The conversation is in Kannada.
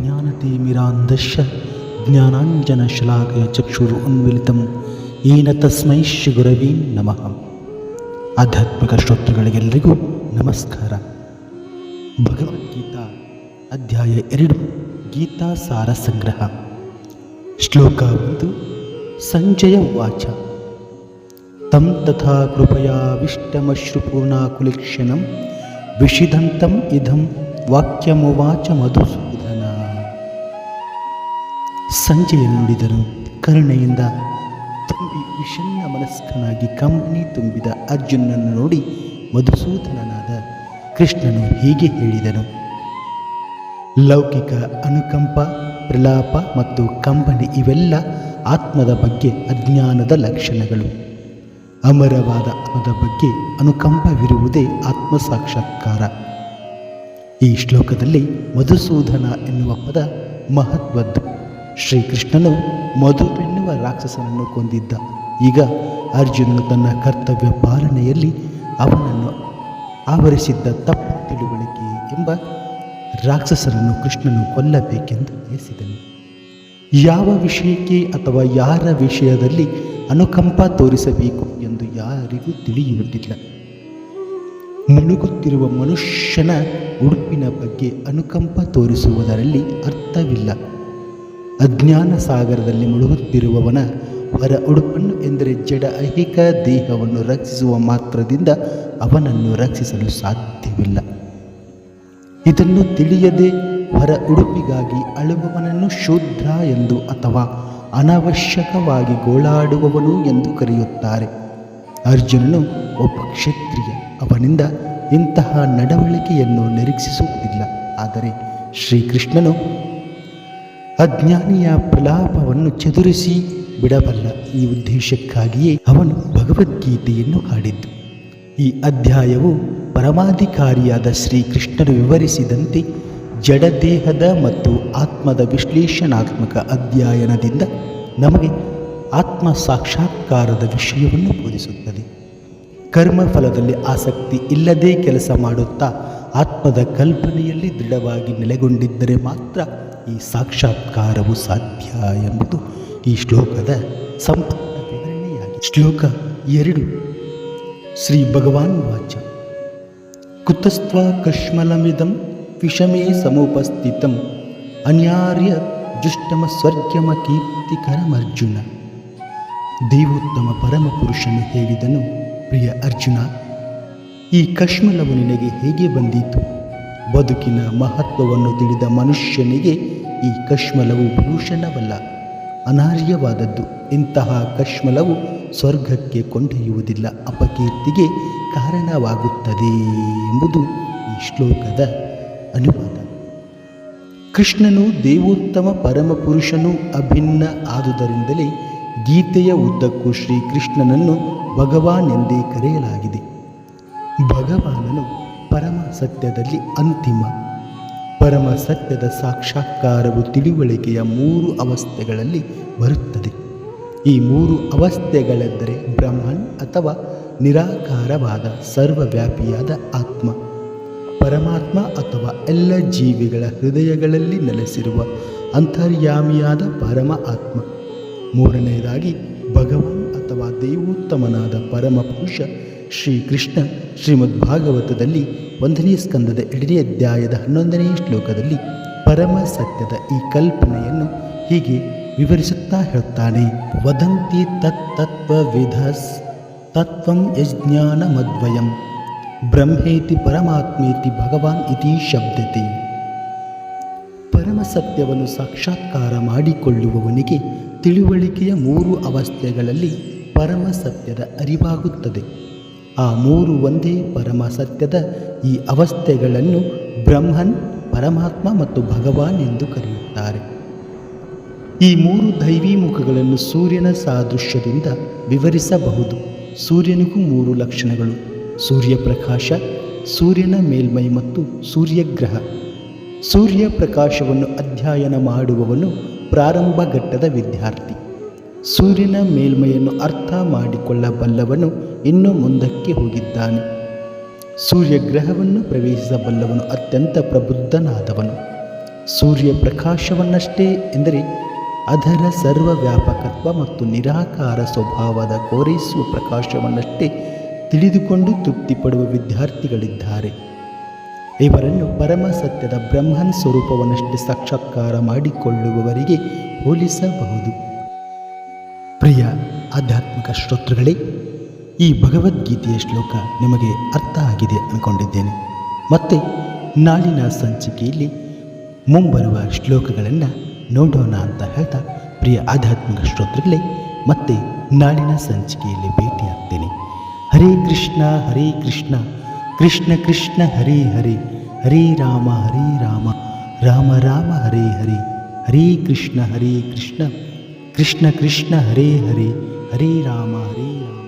ज्ञानाञ्जनशलाकय ज्ञानाञ्जनशलाकय ಉನ್ಮಿಲಿತಂ ಏನ ತಸ್ಮೈ ಶ್ರೀ ಗುರವೇ ನಮಃ ಆಧ್ಯಾತ್ಮಿಕ ಶ್ರೋತೃಗಳಿಗೆಲ್ಲರಿಗೂ ನಮಸ್ಕಾರ ಭಗವದ್ಗೀತಾ ಅಧ್ಯಾಯ ಎರಡು ಗೀತಾ ಸಾರ ಸಂಗ್ರಹ ಶ್ಲೋಕ ಒಂದು ಸಂಜಯ ವಾಚ ತಂ ತಥಾ ಕೃಪಯಾವಿಷ್ಟಮಶ್ರುಪೂರ್ಣಾಕುಲಿಕ್ಷಣಂ ವಿಷಿದಂತಂ ಇದಂ ವಾಕ್ಯಮುವಾಚ ಮಧುಸೂದನ ಸಂಜೆಯ ನುಡಿದನು ಕರುಣೆಯಿಂದ ತುಂಬಿ ವಿಷಣ್ಣ ಮನಸ್ಕನಾಗಿ ಕಂಬನಿ ತುಂಬಿದ ಅರ್ಜುನನನ್ನು ನೋಡಿ ಮಧುಸೂದನನಾದ ಕೃಷ್ಣನು ಹೀಗೆ ಹೇಳಿದನು. ಲೌಕಿಕ ಅನುಕಂಪ, ಪ್ರಲಾಪ ಮತ್ತು ಕಂಬನಿ ಇವೆಲ್ಲ ಆತ್ಮದ ಬಗ್ಗೆ ಅಜ್ಞಾನದ ಲಕ್ಷಣಗಳು. ಅಮರವಾದ ಆತ್ಮದ ಬಗ್ಗೆ ಅನುಕಂಪವಿರುವುದೇ ಆತ್ಮ ಸಾಕ್ಷಾತ್ಕಾರ ಈ ಶ್ಲೋಕದಲ್ಲಿ ಮಧುಸೂದನ ಎನ್ನುವ ಪದ ಮಹತ್ವದ್ದು. ಶ್ರೀಕೃಷ್ಣನು ಮಧು ಎನ್ನುವ ರಾಕ್ಷಸನನ್ನು ಕೊಂದಿದ್ದ. ಈಗ ಅರ್ಜುನನು ತನ್ನ ಕರ್ತವ್ಯ ಪಾಲನೆಯಲ್ಲಿ ಅವನನ್ನು ಆವರಿಸಿದ್ದ ತಪ್ಪು ತಿಳುವಳಿಕೆ ಎಂಬ ರಾಕ್ಷಸರನ್ನು ಕೃಷ್ಣನು ಕೊಲ್ಲಬೇಕೆಂದು ಬಯಸಿದನು. ಯಾವ ವಿಷಯಕ್ಕೆ ಅಥವಾ ಯಾರ ವಿಷಯದಲ್ಲಿ ಅನುಕಂಪ ತೋರಿಸಬೇಕು ಎಂದು ಯಾರಿಗೂ ತಿಳಿಯುವುದಿಲ್ಲ. ಮುಳುಗುತ್ತಿರುವ ಮನುಷ್ಯನ ಉಡುಪಿನ ಬಗ್ಗೆ ಅನುಕಂಪ ತೋರಿಸುವುದರಲ್ಲಿ ಅರ್ಥವಿಲ್ಲ. ಅಜ್ಞಾನ ಸಾಗರದಲ್ಲಿ ಮುಳುಗುತ್ತಿರುವವನ ಹೊರ ಉಡುಪನ್ನು ಎಂದರೆ ಜಡ ಐಹಿಕ ದೇಹವನ್ನು ರಕ್ಷಿಸುವ ಮಾತ್ರದಿಂದ ಅವನನ್ನು ರಕ್ಷಿಸಲು ಸಾಧ್ಯವಿಲ್ಲ. ಇದನ್ನು ತಿಳಿಯದೆ ಹೊರ ಉಡುಪಿಗಾಗಿ ಅಳುವವನನ್ನು ಶೂದ್ರ ಎಂದು ಅಥವಾ ಅನಾವಶ್ಯಕವಾಗಿ ಗೋಳಾಡುವವನು ಎಂದು ಕರೆಯುತ್ತಾರೆ. ಅರ್ಜುನನು ಒಬ್ಬ ಕ್ಷತ್ರಿಯ, ಅವನಿಂದ ಇಂತಹ ನಡವಳಿಕೆಯನ್ನು ನಿರೀಕ್ಷಿಸುವುದಿಲ್ಲ. ಆದರೆ ಶ್ರೀಕೃಷ್ಣನು ಅಜ್ಞಾನಿಯ ಪ್ರಲಾಪವನ್ನು ಚದುರಿಸಿ ಬಿಡಬಲ್ಲ ಈ ಉದ್ದೇಶಕ್ಕಾಗಿಯೇ ಅವನು ಭಗವದ್ಗೀತೆಯನ್ನು ಹಾಡಿದ್ದು. ಈ ಅಧ್ಯಾಯವು ಪರಮಾಧಿಕಾರಿಯಾದ ಶ್ರೀಕೃಷ್ಣರು ವಿವರಿಸಿದಂತೆ ಜಡದೇಹದ ಮತ್ತು ಆತ್ಮದ ವಿಶ್ಲೇಷಣಾತ್ಮಕ ಅಧ್ಯಯನದಿಂದ ನಮಗೆ ಆತ್ಮ ಸಾಕ್ಷಾತ್ಕಾರದ ವಿಷಯವನ್ನು ಬೋಧಿಸುತ್ತದೆ. ಕರ್ಮಫಲದಲ್ಲಿ ಆಸಕ್ತಿ ಇಲ್ಲದೆ ಕೆಲಸ ಮಾಡುತ್ತಾ ಆತ್ಮದ ಕಲ್ಪನೆಯಲ್ಲಿ ದೃಢವಾಗಿ ನೆಲೆಗೊಂಡಿದ್ದರೆ ಮಾತ್ರ ಈ ಸಾಕ್ಷಾತ್ಕಾರವು ಸಾಧ್ಯ ಎಂಬುದು ಈ ಶ್ಲೋಕದ ಸಂಪೂರ್ಣ ವಿವರಣೆಯಾಗಿದೆ. ಶ್ಲೋಕ ಎರಡು, ಶ್ರೀ ಭಗವಾನ್ ವಾಚ. ಕುತಸ್ತ್ವ ಕಶ್ಮಲಮಿದಂ ವಿಷಮೇ ಸಮುಪಸ್ಥಿತಂ, ಅನ್ಯಾರ್ಯ ಜುಷ್ಟಮ ಸ್ವರ್ಗಮ ಕೀರ್ತಿಕರಮರ್ಜುನ. ದೇವೋತ್ತಮ ಪರಮಪುರುಷನು ಹೇಳಿದನು, ಪ್ರಿಯ ಅರ್ಜುನ, ಈ ಕಶ್ಮಲವು ನಿನಗೆ ಹೇಗೆ ಬಂದಿತು? ಬದುಕಿನ ಮಹತ್ವವನ್ನು ತಿಳಿದ ಮನುಷ್ಯನಿಗೆ ಈ ಕಶ್ಮಲವು ಭೂಷಣವಲ್ಲ, ಅನಾರ್ಯವಾದದ್ದು. ಇಂತಹ ಕಶ್ಮಲವು ಸ್ವರ್ಗಕ್ಕೆ ಕೊಂಡೊಯ್ಯುವುದಿಲ್ಲ, ಅಪಕೀರ್ತಿಗೆ ಕಾರಣವಾಗುತ್ತದೆ ಎಂಬುದು ಈ ಶ್ಲೋಕದ ಅನುವಾದ. ಕೃಷ್ಣನು ದೇವೋತ್ತಮ ಪರಮಪುರುಷನು ಅಭಿನ್ನ ಆದುದರಿಂದಲೇ ಗೀತೆಯ ಉದ್ದಕ್ಕೂ ಶ್ರೀಕೃಷ್ಣನನ್ನು ಭಗವಾನ್ ಎಂದೇ ಕರೆಯಲಾಗಿದೆ. ಭಗವಾನನು ಪರಮ ಸತ್ಯದಲ್ಲಿ ಅಂತಿಮ. ಪರಮ ಸತ್ಯದ ಸಾಕ್ಷಾತ್ಕಾರವು ತಿಳುವಳಿಕೆಯ ಮೂರು ಅವಸ್ಥೆಗಳಲ್ಲಿ ಬರುತ್ತದೆ. ಈ ಮೂರು ಅವಸ್ಥೆಗಳೆಂದರೆ ಬ್ರಹ್ಮನ್ ಅಥವಾ ನಿರಾಕಾರವಾದ ಸರ್ವವ್ಯಾಪಿಯಾದ ಆತ್ಮ. ಪರಮಾತ್ಮ ಅಥವಾ ಎಲ್ಲ ಜೀವಿಗಳ ಹೃದಯಗಳಲ್ಲಿ ನೆಲೆಸಿರುವ ಅಂತರ್ಯಾಮಿಯಾದ ಪರಮ ಆತ್ಮ. ಮೂರನೆಯದಾಗಿ ಭಗವಾನ್ ಅಥವಾ ದೇವೋತ್ತಮನಾದ ಪರಮ ಪುರುಷ ಶ್ರೀಕೃಷ್ಣ ಶ್ರೀಮದ್ ಭಾಗವತದಲ್ಲಿ ಒಂದನೇ ಸ್ಕಂದದ ಎರಡನೇ ಅಧ್ಯಾಯದ ಹನ್ನೊಂದನೇ ಶ್ಲೋಕದಲ್ಲಿ ಪರಮ ಸತ್ಯದ ಈ ಕಲ್ಪನೆಯನ್ನು ಹೀಗೆ ವಿವರಿಸುತ್ತಾ ಹೇಳುತ್ತಾನೆ ವದಂತಿ ತತ್ತತ್ವವಿಧಸ್ ತತ್ವಂ ಯಜ್ಞಾನಮದ್ವಯಂ ಬ್ರಹ್ಮೇತಿ ಪರಮಾತ್ಮೇತಿ ಭಗವಾನ್ ಇತಿ ಶಬ್ದತೆ. ಪರಮ ಸತ್ಯವನ್ನು ಸಾಕ್ಷಾತ್ಕಾರ ಮಾಡಿಕೊಳ್ಳುವವನಿಗೆ ತಿಳುವಳಿಕೆಯ ಮೂರು ಅವಸ್ಥೆಗಳಲ್ಲಿ ಪರಮ ಸತ್ಯದ ಅರಿವಾಗುತ್ತದೆ. ಆ ಮೂರು ಒಂದೇ ಪರಮ ಸತ್ಯದ ಈ ಅವಸ್ಥೆಗಳನ್ನು ಬ್ರಹ್ಮನ್, ಪರಮಾತ್ಮ ಮತ್ತು ಭಗವಾನ್ ಎಂದು ಕರೆಯುತ್ತಾರೆ. ಈ ಮೂರು ದೈವಿ ಮುಖಗಳನ್ನು ಸೂರ್ಯನ ಸಾದೃಶ್ಯದಿಂದ ವಿವರಿಸಬಹುದು. ಸೂರ್ಯನಿಗೂ ಮೂರು ಲಕ್ಷಣಗಳು, ಸೂರ್ಯಪ್ರಕಾಶ, ಸೂರ್ಯನ ಮೇಲ್ಮೈ ಮತ್ತು ಸೂರ್ಯಗ್ರಹ. ಸೂರ್ಯ ಪ್ರಕಾಶವನ್ನು ಅಧ್ಯಯನ ಮಾಡುವವನು ಪ್ರಾರಂಭ ಘಟ್ಟದ ವಿದ್ಯಾರ್ಥಿ. ಸೂರ್ಯನ ಮೇಲ್ಮೈಯನ್ನು ಅರ್ಥ ಮಾಡಿಕೊಳ್ಳಬಲ್ಲವನು ಇನ್ನೂ ಮುಂದಕ್ಕೆ ಹೋಗಿದ್ದಾನೆ. ಸೂರ್ಯಗ್ರಹವನ್ನು ಪ್ರವೇಶಿಸಬಲ್ಲವನು ಅತ್ಯಂತ ಪ್ರಬುದ್ಧನಾದವನು. ಸೂರ್ಯ ಪ್ರಕಾಶವನ್ನಷ್ಟೇ ಎಂದರೆ ಅದರ ಸರ್ವವ್ಯಾಪಕತ್ವ ಮತ್ತು ನಿರಾಕಾರ ಸ್ವಭಾವದ ಕೋರೈಸುವ ಪ್ರಕಾಶವನ್ನಷ್ಟೇ ತಿಳಿದುಕೊಂಡು ತೃಪ್ತಿಪಡುವ ವಿದ್ಯಾರ್ಥಿಗಳಿದ್ದಾರೆ. ಇವರನ್ನು ಪರಮ ಸತ್ಯದ ಬ್ರಹ್ಮನ್ ಸ್ವರೂಪವನ್ನಷ್ಟೇ ಸಾಕ್ಷಾತ್ಕಾರ ಮಾಡಿಕೊಳ್ಳುವವರಿಗೆ ಹೋಲಿಸಬಹುದು. ಪ್ರಿಯ ಆಧ್ಯಾತ್ಮಿಕ ಶ್ರೋತೃಗಳೇ ಈ ಭಗವದ್ಗೀತೆಯ ಶ್ಲೋಕ ನಿಮಗೆ ಅರ್ಥ ಆಗಿದೆ ಅಂದ್ಕೊಂಡಿದ್ದೇನೆ ಮತ್ತೆ ನಾಳಿನ ಸಂಚಿಕೆಯಲ್ಲಿ ಮುಂಬರುವ ಶ್ಲೋಕಗಳನ್ನು ನೋಡೋಣ ಅಂತ ಹೇಳ್ತಾ ಪ್ರಿಯ ಆಧ್ಯಾತ್ಮಿಕ ಶ್ರೋತೃಗಳೇ, ಮತ್ತೆ ನಾಳಿನ ಸಂಚಿಕೆಯಲ್ಲಿ ಭೇಟಿಯಾಗ್ತೇನೆ. ಹರೇ ಕೃಷ್ಣ ಹರೇ ಕೃಷ್ಣ ಕೃಷ್ಣ ಕೃಷ್ಣ, ಹರೇ ಹರೇ ಹರೇ ರಾಮ ಹರೇ ರಾಮ ರಾಮ ರಾಮ, ಹರೇ ಹರೇ ಹರೇ ಕೃಷ್ಣ ಹರೇ ಕೃಷ್ಣ ಕೃಷ್ಣ ಕೃಷ್ಣ, ಹರೇ ಹರೇ ಹರೇ ರಾಮ ಹರೇ ರಾಮ.